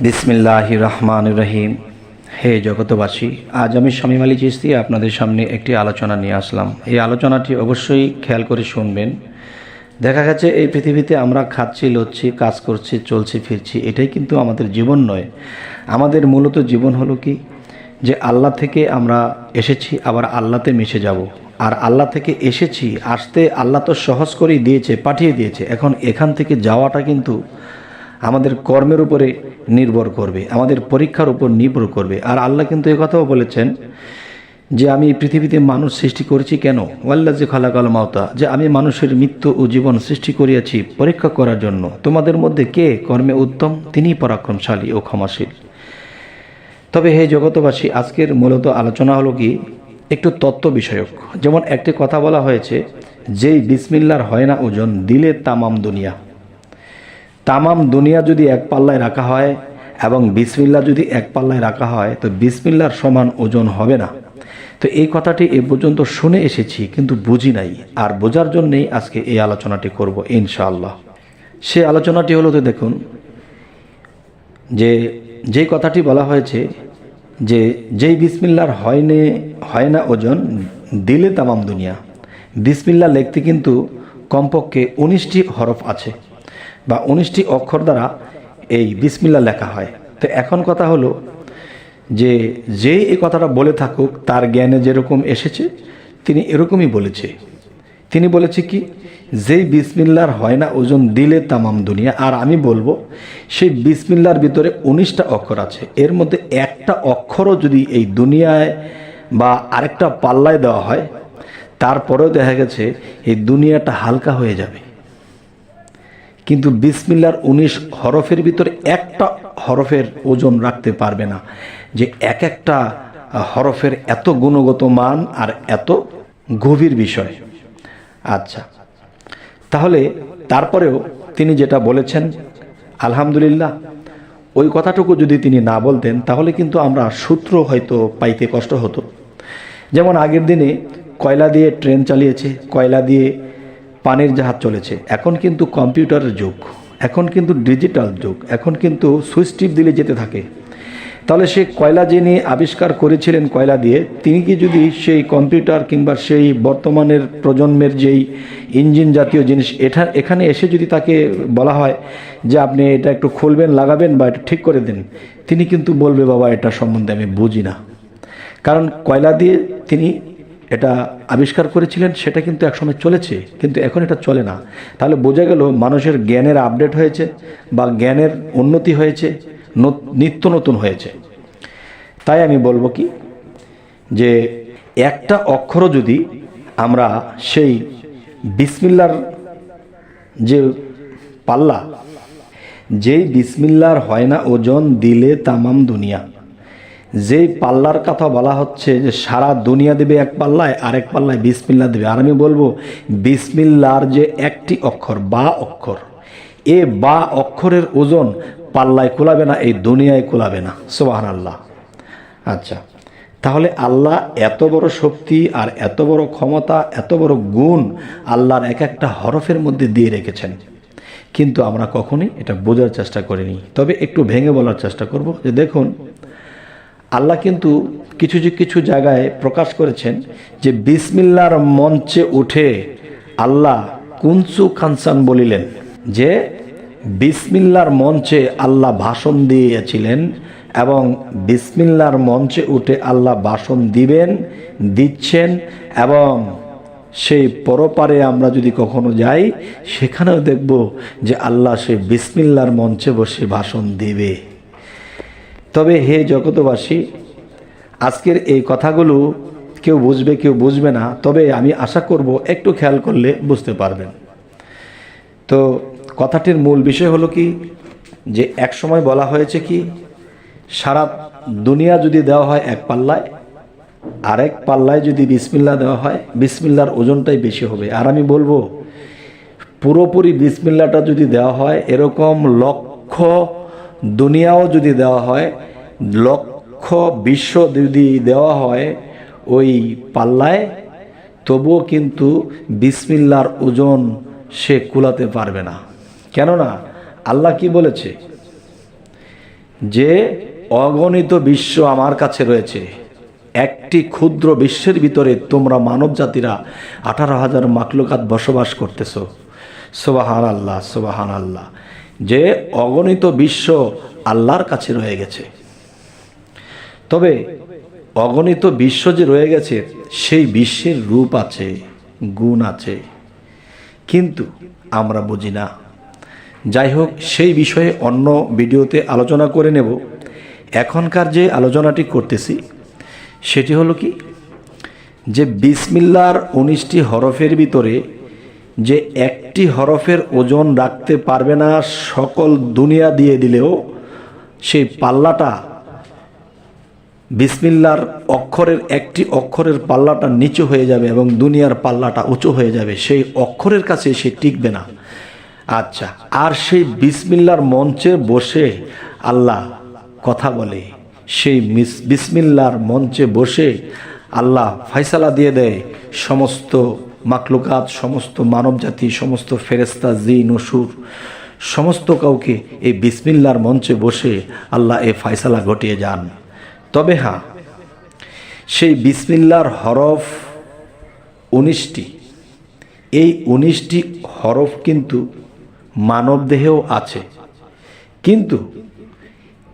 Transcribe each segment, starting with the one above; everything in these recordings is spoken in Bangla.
বিসমিল্লাহ রহমান রহিম। হে জগতবাসী আজ আমি স্বামী আলী চিস্তি আপনাদের সামনে একটি আলোচনা নিয়ে আসলাম। এই আলোচনাটি অবশ্যই খেয়াল করে শুনবেন। দেখা গেছে, এই পৃথিবীতে আমরা খাচ্ছি, লচ্ছি, কাজ করছি, চলছি, ফিরছি, এটাই কিন্তু আমাদের জীবন নয়। আমাদের মূলত জীবন হলো কি? যে আল্লাহ থেকে আমরা এসেছি, আবার আল্লাহতে মিশে যাব। আর আল্লাহ থেকে এসেছি, আসতে আল্লাহ তো সহজ করেই দিয়েছে, পাঠিয়ে দিয়েছে। এখন এখান থেকে যাওয়াটা কিন্তু আমাদের কর্মের উপরে নির্ভর করবে, আমাদের পরীক্ষার উপর নির্ভর করবে। আর আল্লাহ কিন্তু কথাও বলেছেন যে, আমি এই পৃথিবীতে মানুষ সৃষ্টি করেছি কেন? ওয়াল্লা যে খালাকাল মাওতা যে, আমি মানুষের মৃত্যু ও জীবন সৃষ্টি করিয়াছি পরীক্ষা করার জন্য। তোমাদের মধ্যে কে কর্মে উত্তম? তিনিই পরাক্রমশালী ও ক্ষমাশীল। তবে হে জগতবাসী আজকের মূলত আলোচনা হলো কি? একটু তত্ত্ব বিষয়ক। যেমন একটি কথা বলা হয়েছে, যেই বিসমিল্লার হয় না ওজন, দিলে তামাম দুনিয়া। তামাম দুনিয়া যদি এক পাল্লায় রাখা হয় এবং বিসমিল্লা যদি এক পাল্লায় রাখা হয়, তো বিসমিল্লার সমান ওজন হবে না। তো এই কথাটি এ পর্যন্ত শুনে এসেছি, কিন্তু বুঝি নাই। আর বোঝার জন্যেই আজকে এই আলোচনাটি করব ইনশাআল্লাহ। সে আলোচনাটি হলো তো দেখুন, যে যেই কথাটি বলা হয়েছে যে, যেই বিসমিল্লার হয়নে হয় না ওজন, দিলে তামাম দুনিয়া। বিসমিল্লা লিখতে কিন্তু কমপক্ষে উনিশটি হরফ আছে। বা উনিশটি অক্ষর দ্বারা এই বিসমিল্লা লেখা হয়। তো এখন কথা হলো যে যেই এই কথাটা বলে থাকুক, তার জ্ঞানে যেরকম এসেছে, তিনি এরকমই বলেছে। তিনি বলেছে কি, যেই বিসমিল্লার হয় না, ওজন দিলে তামাম দুনিয়া। আর আমি বলব, সেই বিসমিল্লার ভিতরে উনিশটা অক্ষর আছে। এর মধ্যে একটা অক্ষরও যদি এই দুনিয়ায় বা আরেকটা পাল্লায় দেওয়া হয়, তারপরেও দেখা গেছে এই দুনিয়াটা হালকা হয়ে যাবে। কিন্তু বিসমিল্লার উনিশ হরফের ভিতরে একটা হরফের ওজন রাখতে পারবে না। যে এক একটা হরফের এত গুণগত মান আর এত গভীর বিষয়। আচ্ছা। তাহলে তারপরেও তিনি যেটা বলেছেন, আলহামদুলিল্লাহ, ওই কথাটুকু যদি তিনি না বলতেন, তাহলে কিন্তু আমরা সূত্র হয়তো পাইতে কষ্ট হতো। যেমন আগের দিনে কয়লা দিয়ে ট্রেন চালিয়েছে, কয়লা দিয়ে পানির জাহাজ চলেছে। এখন কিন্তু কম্পিউটারের যুগ। এখন কিন্তু ডিজিটাল যুগ। এখন কিন্তু সুইচ টিপ দিলে যেতে থাকে। তাহলে সে কয়লা যিনি আবিষ্কার করেছিলেন কয়লা দিয়ে, তিনি কি যদি সেই কম্পিউটার কিংবা সেই বর্তমানের প্রজন্মের যেই ইঞ্জিন জাতীয় জিনিস, এটা এখানে এসে যদি তাকে বলা হয় যে আপনি এটা একটু খুলবেন, লাগাবেন বা এটা ঠিক করে দেন, তিনি কিন্তু বলবে, বাবা, এটা সম্বন্ধে আমি বুঝি না। কারণ কয়লা দিয়ে তিনি এটা আবিষ্কার করেছিলেন, সেটা কিন্তু একসময় চলেছে, কিন্তু এখন এটা চলে না। তাহলে বোঝা গেল মানুষের জ্ঞানের আপডেট হয়েছে বা জ্ঞানের উন্নতি হয়েছে নিত্য নতুন হয়েছে। তাই আমি বলব কি, যে একটা অক্ষরও যদি আমরা সেই বিসমিল্লার যে পাল্লা, যেই বিসমিল্লার হয় না ওজন দিলে তামাম দুনিয়া। যেই পাল্লার কথা বলা হচ্ছে যে সারা দুনিয়া দেবে এক পাল্লায়, আরেক পাল্লায় বিসমিল্লা দেবে। আর আমি বলব, বিসমিল্লার যে একটি অক্ষর, বা অক্ষর, এ বা অক্ষরের ওজন পাল্লায় কোলাবে না, এই দুনিয়ায় কোলাবে না। সোবাহান আল্লাহ আচ্ছা তাহলে আল্লাহ এত বড় শক্তি আর এত বড় ক্ষমতা, এত বড় গুণ আল্লাহর এক একটা হরফের মধ্যে দিয়ে রেখেছেন। কিন্তু আমরা কখনই এটা বোঝার চেষ্টা করিনি। তবে একটু ভেঙে বলার চেষ্টা করব যে দেখুন আল্লাহ কিন্তু কিছু কিছু জায়গায় প্রকাশ করেছেন যে বিসমিল্লার মঞ্চে উঠে আল্লাহ কুনসু খানসান বলিলেন যে বিসমিল্লার মঞ্চে আল্লাহ ভাষণ দিয়েছিলেন এবং বিসমিল্লার মঞ্চে উঠে আল্লাহ ভাষণ দিবেন, দিচ্ছেন এবং সেই পরপারে আমরা যদি কখনো যাই, সেখানেও দেখব যে আল্লাহ সেই বিসমিল্লার মঞ্চে বসে ভাষণ দিবে। তবে হে জগতবাসী আজকের এই কথাগুলো কেউ বুঝবে কেউ বুঝবে না। তবে আমি আশা করব একটু খেয়াল করলে বুঝতে পারবেন। তো কথাটির মূল বিষয় হলো কি, যে এক সময় বলা হয়েছে কি, সারা দুনিয়া যদি দেওয়া হয় এক পাল্লায় আর এক পাল্লায় যদি বিসমিল্লা দেওয়া হয়, বিসমিল্লার ওজনটাই বেশি হবে। আর আমি বলব, পুরোপুরি বিসমিল্লাটা যদি দেওয়া হয়, এরকম লক্ষ দুনিয়াও যদি দেওয়া হয়, লক্ষ বিশ্ব যদি দেওয়া হয় ওই পাল্লায়, তবুও কিন্তু বিসমিল্লার ওজন সে কুলাতে পারবে না। কেননা আল্লাহ কি বলেছে? যে অগণিত বিশ্ব আমার কাছে রয়েছে, একটি ক্ষুদ্র বিশ্বের ভিতরে তোমরা মানব জাতিরা আঠারো হাজার মাকলুকাত বসবাস করতেছ। সোবাহান আল্লাহ সোবাহান আল্লাহ যে অগণিত বিশ্ব আল্লাহর কাছে রয়ে গেছে। তবে অগণিত বিশ্ব যে রয়ে গেছে, সেই বিশ্বের রূপ আছে, গুণ আছে। কিন্তু আমরা বুঝি না। যাই হোক সেই বিষয়ে অন্য ভিডিওতে আলোচনা করে নেব। এখনকার যে আলোচনাটি করতেছি, সেটি হলো কি? যে বিসমিল্লার উনিশটি হরফের ভিতরে যে একটি হরফের ওজন রাখতে পারবে না সকল দুনিয়া দিয়ে দিলেও, সেই পাল্লাটা, বিসমিল্লার অক্ষরের একটি অক্ষরের পাল্লাটা নিচু হয়ে যাবে এবং দুনিয়ার পাল্লাটা উঁচু হয়ে যাবে, সেই অক্ষরের কাছে সে টিকবে না। আচ্ছা আর সেই বিসমিল্লার মঞ্চে বসে আল্লাহ কথা বলে, সেই বিসমিল্লার মঞ্চে বসে আল্লাহ ফয়সালা দিয়ে দেয় সমস্ত মাকলুকাত, সমস্ত মানবজাতি, সমস্ত ফেরেস্তা জি নসুর সমস্ত কাউকে এই বিসমিল্লার মঞ্চে বসে আল্লাহ এ ফয়সালা ঘটিয়ে যান। তবে হ্যাঁ সেই বিসমিল্লার হরফ উনিশটি, এই উনিশটি হরফ কিন্তু মানবদেহেও আছে। কিন্তু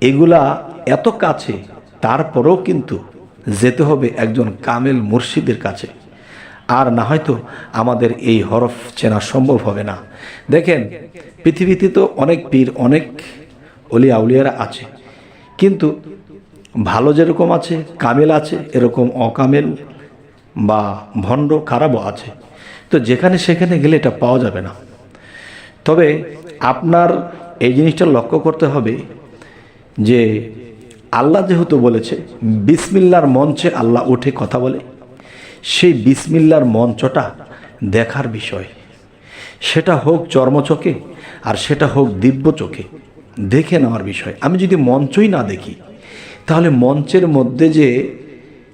এগুলা এত কাছে, তারপরেও কিন্তু যেতে হবে একজন কামেল মুর্শিদের কাছে। আর না হয়তো আমাদের এই হরফ চেনা সম্ভব হবে না। দেখেন, পৃথিবীতে তো অনেক পীর, অনেক অলিয়া উলিয়ারা আছে। কিন্তু ভালো যেরকম আছে, কামেল আছে, এরকম অকামেল বা ভণ্ড খারাপও আছে। তো যেখানে সেখানে গেলে এটা পাওয়া যাবে না। তবে আপনার এই জিনিসটা লক্ষ্য করতে হবে যে আল্লাহ যেহেতু বলেছে, বিসমিল্লার মঞ্চে আল্লাহ উঠে কথা বলে সেই বিসমিল্লার মঞ্চটা দেখার বিষয়। সেটা হোক চর্মচোখে আর সেটা হোক দিব্য চোখে, দেখে নেওয়ার বিষয়। আমি যদি মঞ্চই না দেখি, তাহলে মঞ্চের মধ্যে যে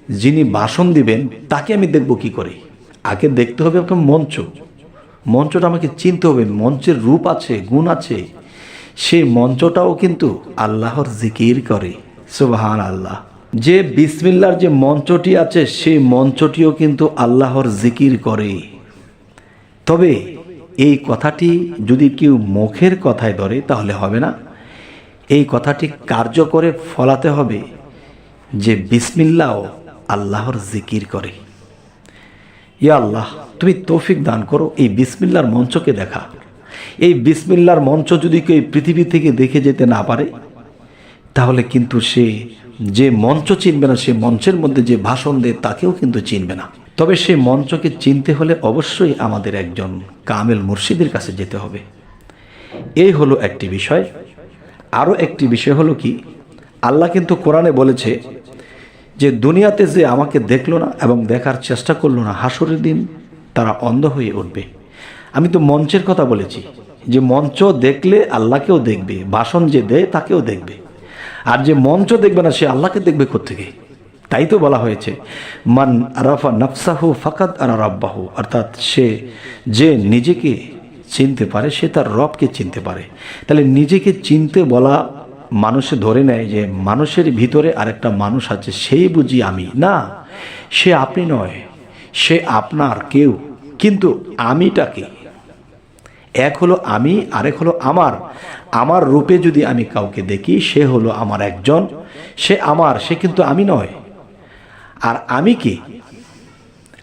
যিনি ভাষণ দিবেন, তাকে আমি দেখব কি করে? আগে দেখতে হবে আপনার মঞ্চ। মঞ্চটা আমাকে চিনতে হবে, মঞ্চের রূপ আছে, গুণ আছে। সেই মঞ্চটাও কিন্তু আল্লাহর জিকির করে। সুবাহান আল্লাহ যে বিসমিল্লার যে মঞ্চটি আছে, সেই মঞ্চটিও কিন্তু আল্লাহর জিকির করে। তবে এই কথাটি যদি কেউ মুখের কথায় ধরে, তাহলে হবে না। এই কথাটি কার্য করে ফলাতে হবে যে বিসমিল্লাও আল্লাহর জিকির করে। ইয়া আল্লাহ, তুমি তৌফিক দান করো, এই বিসমিল্লার মঞ্চকে দেখা। এই বিসমিল্লার মঞ্চ যদি কেউ পৃথিবী থেকে দেখে যেতে না পারে, তাহলে কিন্তু সে যে মঞ্চ চিনবে না, সে মঞ্চের মধ্যে যে ভাষণ দেয়, তাকেও কিন্তু চিনবে না। তবে সেই মঞ্চকে চিনতে হলে অবশ্যই আমাদের একজন কামেল মুর্শিদের কাছে যেতে হবে। এই হলো একটি বিষয়। আরও একটি বিষয় হলো কি, আল্লাহ কিন্তু কোরআনে বলেছে যে, দুনিয়াতে যে আমাকে দেখল না এবং দেখার চেষ্টা করল না, হাসরের দিন তারা অন্ধ হয়ে উঠবে। আমি তো মঞ্চের কথা বলেছি যে, মঞ্চ দেখলে আল্লাহকেও দেখবে, ভাষণ যে দেয় তাকেও দেখবে। আর যে মঞ্চ দেখবে না, সে আল্লাহকে দেখবে কোথেকে তাই তো বলা হয়েছে, মান আরাফা নফসাহু ফাকাদ আর রাব্বাহু। অর্থাৎ সে যে নিজেকে চিনতে পারে, সে তার রবকে চিনতে পারে। তাহলে নিজেকে চিনতে বলা মানুষে ধরে নেয় যে মানুষের ভিতরে আরেকটা মানুষ আছে, সেই বুঝি আমি। না, সে আপনি নয়, সে আপনার কেউ। কিন্তু আমিটাকে এক হলো আমি, আরেক হলো আমার। আমার রূপে যদি আমি কাউকে দেখি, সে হলো আমার একজন। সে আমার, সে কিন্তু আমি নয়। আর আমি কি?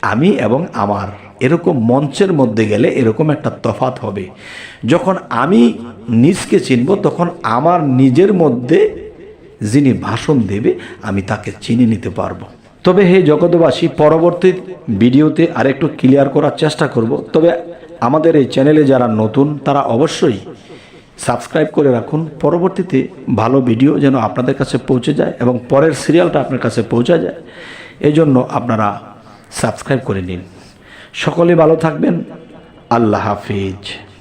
আমি এবং আমার। এরকম মঞ্চের মধ্যে গেলে এরকম একটা তফাত হবে। যখন আমি নিজকে চিনব, তখন আমার নিজের মধ্যে যিনি ভাষণ দেবে, আমি তাকে চিনে নিতে পারব। তবে হে জগতবাসী পরবর্তী ভিডিওতে আরেকটু ক্লিয়ার করার চেষ্টা করব। তবে আমাদের এই চ্যানেলে যারা নতুন, তারা অবশ্যই সাবস্ক্রাইব করে রাখুন। পরবর্তীতে ভালো ভিডিও যেন আপনাদের কাছে পৌঁছে যায় এবং পরের সিরিয়ালটা আপনার কাছে পৌঁছা যায় এই জন্য আপনারা সাবস্ক্রাইব করে নিন। সকলে ভালো থাকবেন। আল্লাহ হাফিজ।